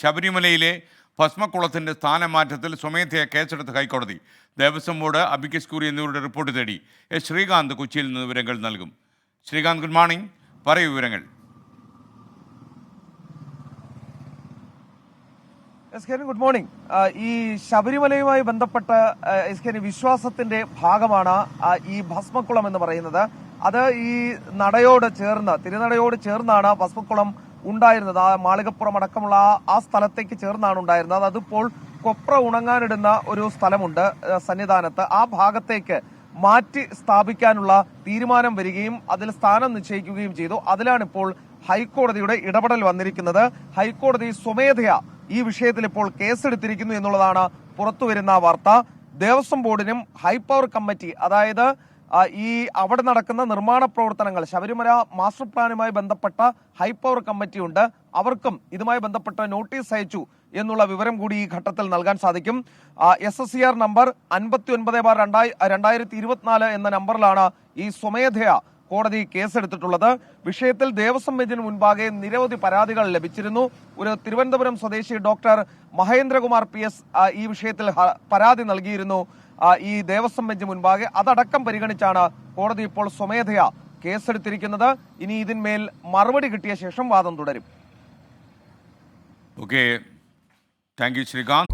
ശബരിമലയിലെ ഭസ്മക്കുളത്തിന്റെ സ്ഥാനമാറ്റത്തിൽ സ്വമേധയാ കേസെടുത്ത് ഹൈക്കോടതി. ദേവസ്വം ബോർഡ് അബിക്കസ് കൂറി എന്നിവരുടെ റിപ്പോർട്ട് തേടി എസ് ശ്രീകാന്ത് കൊച്ചിയിൽ നിന്ന് വിവരങ്ങൾ നൽകും. Sreekanth good morning. പറയൂ വിവരങ്ങൾ. എസ്. കെ. Good morning. ഈ ശബരിമലയുമായി ബന്ധപ്പെട്ട എസ്. കെ. വിശ്വാസത്തിന്റെ ഭാഗമാണ് ഈ ഭസ്മക്കുളം എന്ന് പറയുന്നത്. അത് ഈ നടയോട് ചേർന്ന് തിരുനടയോട് ചേർന്നാണ് ഭസ്മക്കുളം ഉണ്ടായിരുന്നത്. ആ മാളികപ്പുറം അടക്കമുള്ള ആ- സ്ഥലത്തേക്ക് ചേർന്നാണ് ഉണ്ടായിരുന്നത്. അതിപ്പോൾ കൊപ്ര ഉണങ്ങാനിടുന്ന ഒരു സ്ഥലമുണ്ട് സന്നിധാനത്ത്. ആ ഭാഗത്തേക്ക് മാറ്റി സ്ഥാപിക്കാനുള്ള തീരുമാനം വരികയും അതിൽ സ്ഥാനം നിശ്ചയിക്കുകയും ചെയ്തു. അതിലാണ് ഇപ്പോൾ ഹൈക്കോടതിയുടെ ഇടപെടൽ വന്നിരിക്കുന്നത്. ഹൈക്കോടതി സ്വമേധയാ ഈ വിഷയത്തിൽ ഇപ്പോൾ കേസെടുത്തിരിക്കുന്നു എന്നുള്ളതാണ് പുറത്തുവരുന്ന വാർത്ത. ദേവസ്വം ബോർഡിനും ഹൈപ്പവർ കമ്മിറ്റി അതായത് ഈ അവിടെ നടക്കുന്ന നിർമ്മാണ പ്രവർത്തനങ്ങൾ ശബരിമല മാസ്റ്റർ പ്ലാനുമായി ബന്ധപ്പെട്ട ഹൈപ്പവർ കമ്മിറ്റിയുണ്ട്. അവർക്കും ഇതുമായി ബന്ധപ്പെട്ട നോട്ടീസ് അയച്ചു എന്നുള്ള വിവരം കൂടി ഈ ഘട്ടത്തിൽ നൽകാൻ സാധിക്കും. S S C R number അൻപത്തി ഒൻപത് ബാർ രണ്ടായി രണ്ടായിരത്തി ഇരുപത്തിനാല് എന്ന നമ്പറിലാണ് ഈ സ്വമേധയാ കോടതി കേസെടുത്തിട്ടുള്ളത്. വിഷയത്തിൽ ദേവസ്വം ബെഞ്ചിന് മുൻപാകെ നിരവധി പരാതികൾ ലഭിച്ചിരുന്നു. ഒരു തിരുവനന്തപുരം സ്വദേശി ഡോക്ടർ മഹേന്ദ്രകുമാർ പി ഈ വിഷയത്തിൽ പരാതി നൽകിയിരുന്നു. ഈ ദേവസ്വം ബെഞ്ച് മുൻപാകെ അതടക്കം പരിഗണിച്ചാണ് കോടതി ഇപ്പോൾ സ്വമേധയാ കേസെടുത്തിരിക്കുന്നത്. ഇനി ഇതിന്മേൽ മറുപടി കിട്ടിയ ശേഷം വാദം തുടരും. Okay thank you Srikanth